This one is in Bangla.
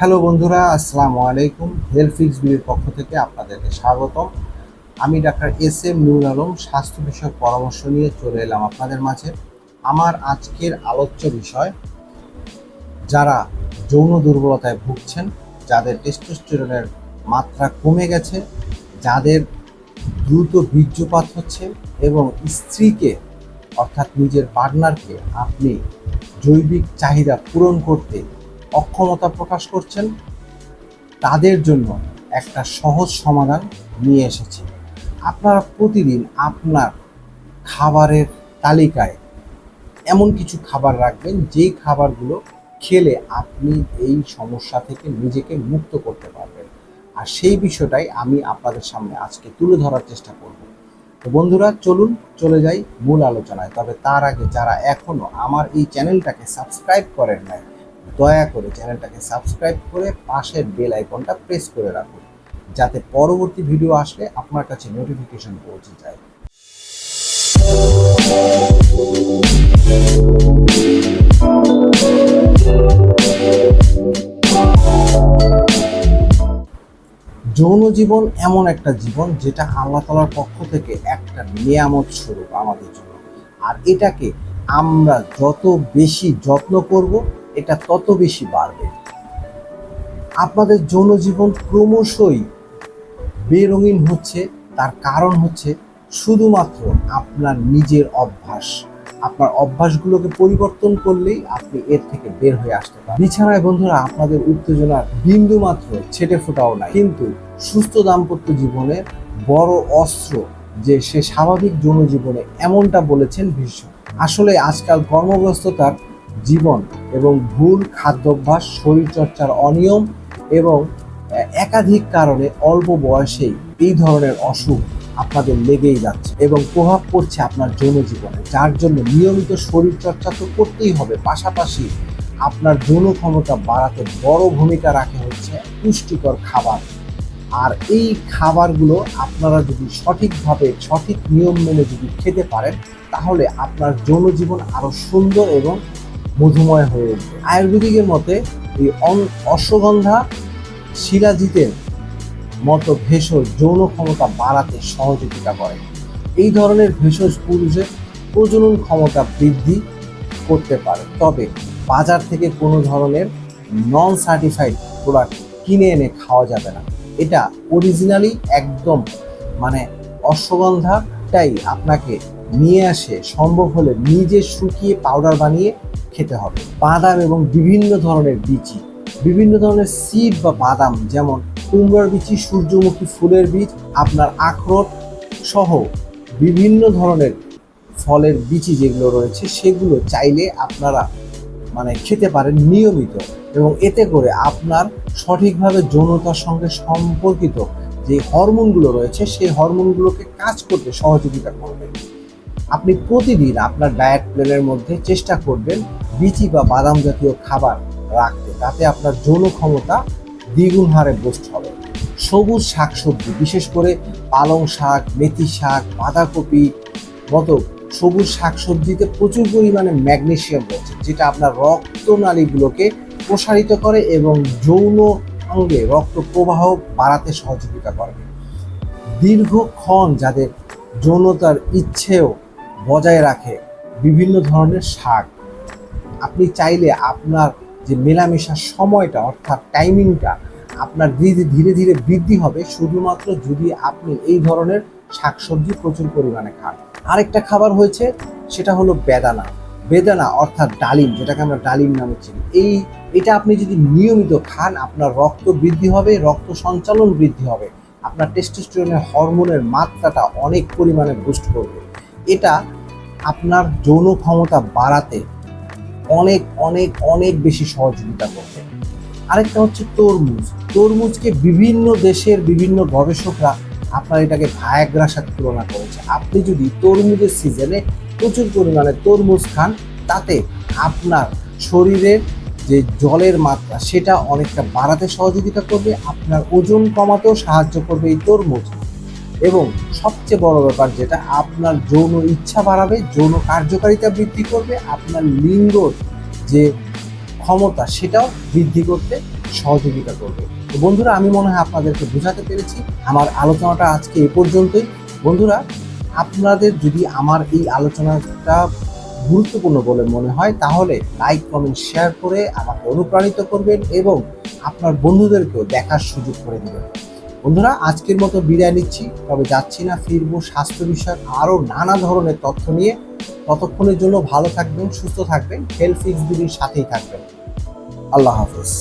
হ্যালো বন্ধুরা, আসসালামু আলাইকুম। হেলথ ফিক্স বিলির পক্ষ থেকে আপনাদেরকে স্বাগতম। আমি doctor S M Nurul Alam, স্বাস্থ্য বিষয়ক পরামর্শ নিয়ে চলে এলাম আপনাদের মাঝে। আমার আজকের আলোচ্য বিষয়, যারা যৌন দুর্বলতায় ভুগছেন, যাদের টেস্টোস্টেরনের মাত্রা কমে গেছে, যাদের দ্রুত বীর্যপাত হচ্ছে এবং স্ত্রীকে, অর্থাৎ নিজের পার্টনারকে আপনি জৈবিক চাহিদা পূরণ করতে অক্ষমতা প্রকাশ করছেন, তাদের জন্য একটা সহজ সমাধান নিয়ে এসেছি। আপনারা প্রতিদিন আপনার খাবারের তালিকায় এমন কিছু খাবার রাখবেন, যেই খাবারগুলো খেলে আপনি এই সমস্যা থেকে নিজেকে মুক্ত করতে পারবেন। আর সেই বিষয়টাই আমি আপনাদের সামনে আজকে তুলে ধরার চেষ্টা করব। তো বন্ধুরা, চলুন, চলে যাই মূল আলোচনায়। তবে তার আগে যারা এখনও আমার এই চ্যানেলটাকে সাবস্ক্রাইব করেন নাই দয়া করে চ্যানেলটাকে সাবস্ক্রাইব করে পাশের বেল আইকনটা প্রেস করে রাখুন, যাতে পরবর্তী ভিডিও আসলে আপনার কাছে নোটিফিকেশন পৌঁছে যায়। যৌন জীবন এমন একটা জীবন যেটা আল্লাহ তালার পক্ষ থেকে একটা নিয়ামত স্বরূপ আমাদের জন্য। আর এটাকে আমরা যত বেশি যত্ন করব এটা তত বেশি বাড়বে। আপনাদের যৌন জীবন ক্রমশই বেরঙিন হচ্ছে, তার কারণ হচ্ছে শুধুমাত্র আপনার নিজের অভ্যাস। আপনার অভ্যাসগুলোকে পরিবর্তন করলেই আপনি এর থেকে বের হয়ে আসতে পারেন বিছানায় বন্ধুরা, আপনাদের উত্তেজনার বিন্দু মাত্র ছেটে ফোটাও নাই। কিন্তু সুস্থ দাম্পত্য জীবনের বড় অস্ত্র যে সে স্বাভাবিক যৌন জীবনে এমনটা বলেছেন ভীষণ। আসলে আজকাল কর্মব্যস্ততার জীবন এবং ভুল খাদ্যাভ্যাস, শরীরচর্চার অনিয়ম এবং একাধিক কারণে অল্প বয়সেই এই ধরনের অসুখ আপনাদের লেগেই যাচ্ছে এবং প্রভাব পড়ছে আপনার যৌন জীবনে যার জন্য নিয়মিত শরীরচর্চা তো করতেই হবে। পাশাপাশি আপনার যৌন ক্ষমতা বাড়াতে বড় ভূমিকা রাখে হচ্ছে পুষ্টিকর খাবার। আর এই খাবারগুলো আপনারা যদি সঠিকভাবে, সঠিক নিয়ম মেনে যদি খেতে পারেন, তাহলে আপনার যৌন জীবন আরও সুন্দর এবং মধুময় হয়ে উঠবে আয়ুর্বেদিকের মতে, এই অশ্বগন্ধা শিলাজিতের মতো ভেষজ যৌন ক্ষমতা বাড়াতে সহযোগিতা করে। এই ধরনের ভেষজ পুরুষের প্রজনন ক্ষমতা বৃদ্ধি করতে পারে। তবে বাজার থেকে কোনো ধরনের নন সার্টিফাইড প্রোডাক্ট কিনে এনে খাওয়া যাবে না। এটা অরিজিনালি একদম মানে অশ্বগন্ধাটাই আপনাকে নিয়ে আসে, সম্ভব হলে নিজে শুকিয়ে পাউডার বানিয়ে খেতে হবে। বাদাম এবং বিভিন্ন ধরনের বিচি, বিভিন্ন ধরনের সিড বা বাদাম যেমন কুমড়োর বিচি, সূর্যমুখী ফুলের বীজ, আপনার আখরোট সহ বিভিন্ন ধরনের ফলের বিচি যেগুলো রয়েছে, সেগুলো চাইলে আপনারা মানে খেতে পারেন নিয়মিত এবং এতে করে আপনার সঠিকভাবে যৌনতার সঙ্গে সম্পর্কিত যে হরমোনগুলো রয়েছে, সেই হরমোনগুলোকে কাজ করতে সহযোগিতা করবে। আপনি প্রতিদিন আপনার ডায়েট প্ল্যানের মধ্যে চেষ্টা করবেন বিচি বা বাদাম জাতীয় খাবার রাখতে। তাতে আপনার যৌন ক্ষমতা দ্বিগুণ হারে বুস্ট হবে। সবুজ শাকসবজি, বিশেষ করে পালং শাক, মেথি শাক, বাঁধাকপি মতো সবুজ শাকসবজিতে প্রচুর পরিমাণে ম্যাগনেশিয়াম রয়েছে, যেটা আপনার রক্তনালীগুলোকে প্রসারিত করে এবং যৌন অঙ্গে রক্ত প্রবাহ বাড়াতে সহযোগিতা করে। দীর্ঘক্ষণ যাদের যৌনতার ইচ্ছেও বজায় রাখে বিভিন্ন ধরনের শাক। আপনি চাইলে আপনার যে মেলামেশার সময়টা, অর্থাৎ টাইমিংটা আপনার ধীরে ধীরে ধীরে বৃদ্ধি হবে শুধুমাত্র যদি আপনি এই ধরনের শাকসবজি প্রচুর পরিমাণে খান। আরেকটা খাবার হয়েছে, সেটা হলো বেদানা। বেদানা অর্থাৎ ডালিম, যেটাকে আমরা ডালিম নামে চিনি। এই, এটা আপনি যদি নিয়মিত খান, আপনার রক্ত বৃদ্ধি হবে, রক্ত সঞ্চালন বৃদ্ধি হবে। আপনার টেস্টোস্টেরনের হরমোনের মাত্রাটা অনেক পরিমাণে বুস্ট করবে। এটা আপনার যৌন ক্ষমতা বাড়াতে অনেক অনেক অনেক বেশি সহযোগিতা করবে। আরেকটা হচ্ছে তরমুজ। তরমুজকে বিভিন্ন দেশের বিভিন্ন গবেষকরা আপনার এটাকে ভায়াগ্রার সাথে তুলনা করেছে। আপনি যদি তরমুজের সিজনে প্রচুর পরিমাণে তরমুজ খান, তাতে আপনার শরীরের যে জলের মাত্রা, সেটা অনেকটা বাড়াতে সহযোগিতা করবে, আপনার ওজন কমাতেও সাহায্য করবে এই তরমুজ। এবং সবচেয়ে বড় ব্যাপার যেটা, আপনার যৌন ইচ্ছা বাড়াবে, যৌন কার্যকারিতা বৃদ্ধি করবে, আপনার লিঙ্গর যে ক্ষমতা সেটাও বৃদ্ধি করতে সহযোগিতা করবে। তো বন্ধুরা, আমি মনে হয় আপনাদেরকে বোঝাতে পেরেছি, আমার আলোচনাটা আজকে এ পর্যন্তই। বন্ধুরা, আপনাদের যদি আমার এই আলোচনাটা গুরুত্বপূর্ণ বলে মনে হয়, তাহলে লাইক, কমেন্ট, শেয়ার করে আমাকে অনুপ্রাণিত করবেন এবং আপনার বন্ধুদেরকেও দেখার সুযোগ করে দিবেন। বন্ধুরা, আজকের মতো বিদায় নিচ্ছি। তবে যাচ্ছি না, ফিরবো স্বাস্থ্য বিষয়ক আরও নানা ধরনের তথ্য নিয়ে। ততক্ষণের জন্য ভালো থাকবেন, সুস্থ থাকবেন হেলথ ফিক্স সাথেই থাকবেন। আল্লাহ হাফেজ।